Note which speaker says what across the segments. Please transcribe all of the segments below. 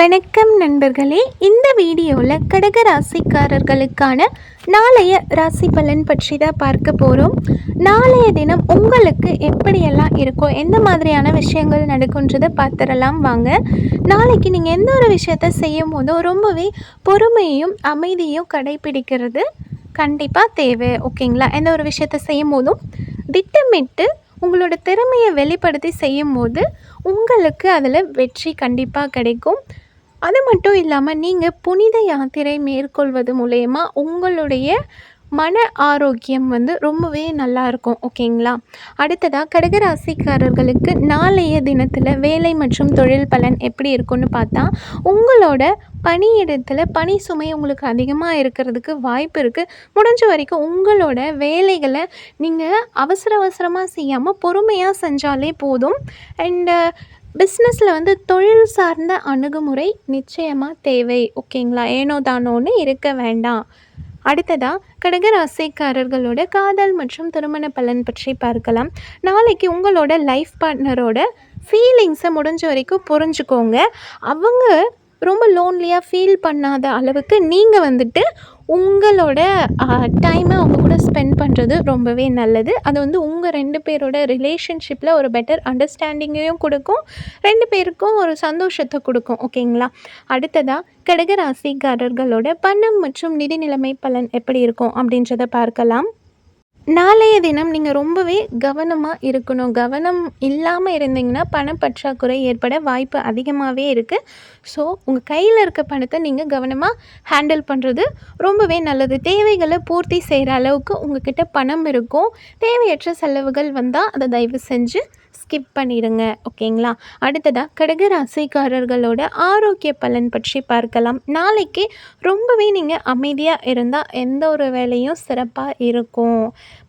Speaker 1: வணக்கம் நண்பர்களே. இந்த வீடியோவில் கடக ராசிக்காரர்களுக்கான நாளைய ராசி பலன் பற்றி தான் பார்க்க போகிறோம் நாளைய தினம் உங்களுக்கு எப்படியெல்லாம் இருக்கும் எந்த மாதிரியான விஷயங்கள் நடக்குன்றதை பார்த்துடலாம் வாங்க. நாளைக்கு நீங்கள் எந்த ஒரு விஷயத்த செய்யும் போதும் ரொம்பவே பொறுமையும் அமைதியும் கடைபிடிக்கிறது கண்டிப்பாக தேவை. ஓகேங்களா? எந்த ஒரு விஷயத்த செய்யும் போதும் திட்டமிட்டு உங்களோட திறமையை வெளிப்படுத்தி செய்யும் போது உங்களுக்கு அதில் வெற்றி கண்டிப்பாக கிடைக்கும். அது மட்டும் இல்லாமல் நீங்கள் புனித யாத்திரை மேற்கொள்வது மூலயமா உங்களுடைய மன ஆரோக்கியம் வந்து ரொம்பவே நல்லா இருக்கும் ஓகேங்களா? அடுத்ததாக கடகராசிக்காரர்களுக்கு நாளைய தினத்தில் வேலை மற்றும் தொழில் பலன் எப்படி இருக்கும்னு பார்த்தா உங்களோட பணியிடத்தில் பணி சுமை உங்களுக்கு அதிகமாக இருக்கிறதுக்கு வாய்ப்பு இருக்குது முடிஞ்ச வரைக்கும் உங்களோட வேலைகளை நீங்கள் அவசர அவசரமாக செய்யாமல் பொறுமையாக செஞ்சாலே போதும். அண்டு பிஸ்னஸில் வந்து தொழில் சார்ந்த அணுகுமுறை நிச்சயமாக தேவை. ஓகேங்களா? ஏனோ தானோன்னு இருக்க வேண்டாம். அடுத்ததாக கடகராசிக்காரர்களோட காதல் மற்றும் திருமண பலன் பற்றி பார்க்கலாம். நாளைக்கு உங்களோட லைஃப் பார்ட்னரோட ஃபீலிங்ஸை முடிஞ்ச வரைக்கும் புரிஞ்சுக்கோங்க. அவங்க ரொம்ப லோன்லியாக ஃபீல் பண்ணாத அளவுக்கு நீங்கள் வந்துட்டு உங்களோட டைமை அவங்க கூட ஸ்பெண்ட் பண்ணுறது ரொம்பவே நல்லது. அது வந்து உங்கள் ரெண்டு பேரோட ரிலேஷன்ஷிப்பில் ஒரு பெட்டர் அண்டர்ஸ்டாண்டிங்கையும் கொடுக்கும். ரெண்டு பேருக்கும் ஒரு சந்தோஷத்தை கொடுக்கும் ஓகேங்களா? அடுத்ததாக கடகராசிக்காரர்களோட பணம் மற்றும் நிதி நிலைமை பலன் எப்படி இருக்கும் அப்படின்றத பார்க்கலாம். நாளைய தினம் நீங்கள் ரொம்பவே கவனமாக இருக்கணும். கவனம் இல்லாமல் இருந்தீங்கன்னா பணப்பற்றாக்குறை ஏற்பட வாய்ப்பு அதிகமாகவே இருக்குது ஸோ உங்கள் கையில் இருக்க பணத்தை நீங்கள் கவனமாக ஹேண்டில் பண்ணுறது ரொம்பவே நல்லது. தேவைகளை பூர்த்தி செய்கிற அளவுக்கு உங்ககிட்ட பணம் இருக்கும். தேவையற்ற செலவுகள் வந்தால் அதை தயவு செஞ்சு ஸ்கிப் பண்ணிடுங்க. ஓகேங்களா? அடுத்ததாக கடக ராசிக்காரர்களோட ஆரோக்கிய பலன் பற்றி பார்க்கலாம். நாளைக்கு ரொம்பவே நீங்கள் அமைதியாக இருந்தால் எந்த ஒரு வேலையும் சிறப்பாக இருக்கும்.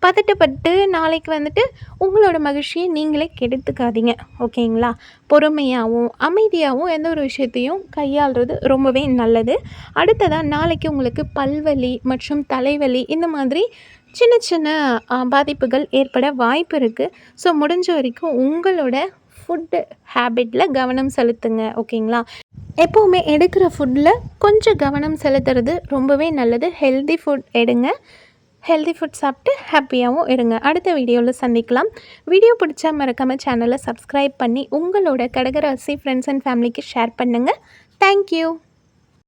Speaker 1: பதட்டப்பட்டு நாளைக்கு வந்துட்டு உங்களோட மகிழ்ச்சியை நீங்களே கெடுத்துக்காதீங்க ஓகேங்களா? பொறுமையாகவும் அமைதியாகவும் எந்த ஒரு விஷயத்தையும் கையாளுறது ரொம்பவே நல்லது. அடுத்ததாக நாளைக்கு உங்களுக்கு பல்வலி மற்றும் தலைவலி இந்த மாதிரி சின்ன சின்ன பாதிப்புகள் ஏற்பட வாய்ப்பு இருக்குது ஸோ முடிஞ்ச வரைக்கும் உங்களோட ஃபுட்டு ஹேபிட்டில் கவனம் செலுத்துங்க ஓகேங்களா? எப்போவுமே எடுக்கிற ஃபுட்டில் கொஞ்சம் கவனம் செலுத்துறது ரொம்பவே நல்லது. ஹெல்தி ஃபுட் எடுங்க. ஹெல்தி ஃபுட் சாப்பிட்டு ஹாப்பியாகவும் இருங்க. அடுத்த வீடியோவில் சந்திக்கலாம். வீடியோ பிடிச்சா மறக்காமல் சேனலை சப்ஸ்கிரைப் பண்ணி உங்களோட கடகராசி ஃப்ரெண்ட்ஸ் அண்ட் ஃபேமிலிக்கு ஷேர் பண்ணுங்கள் தேங்க்யூ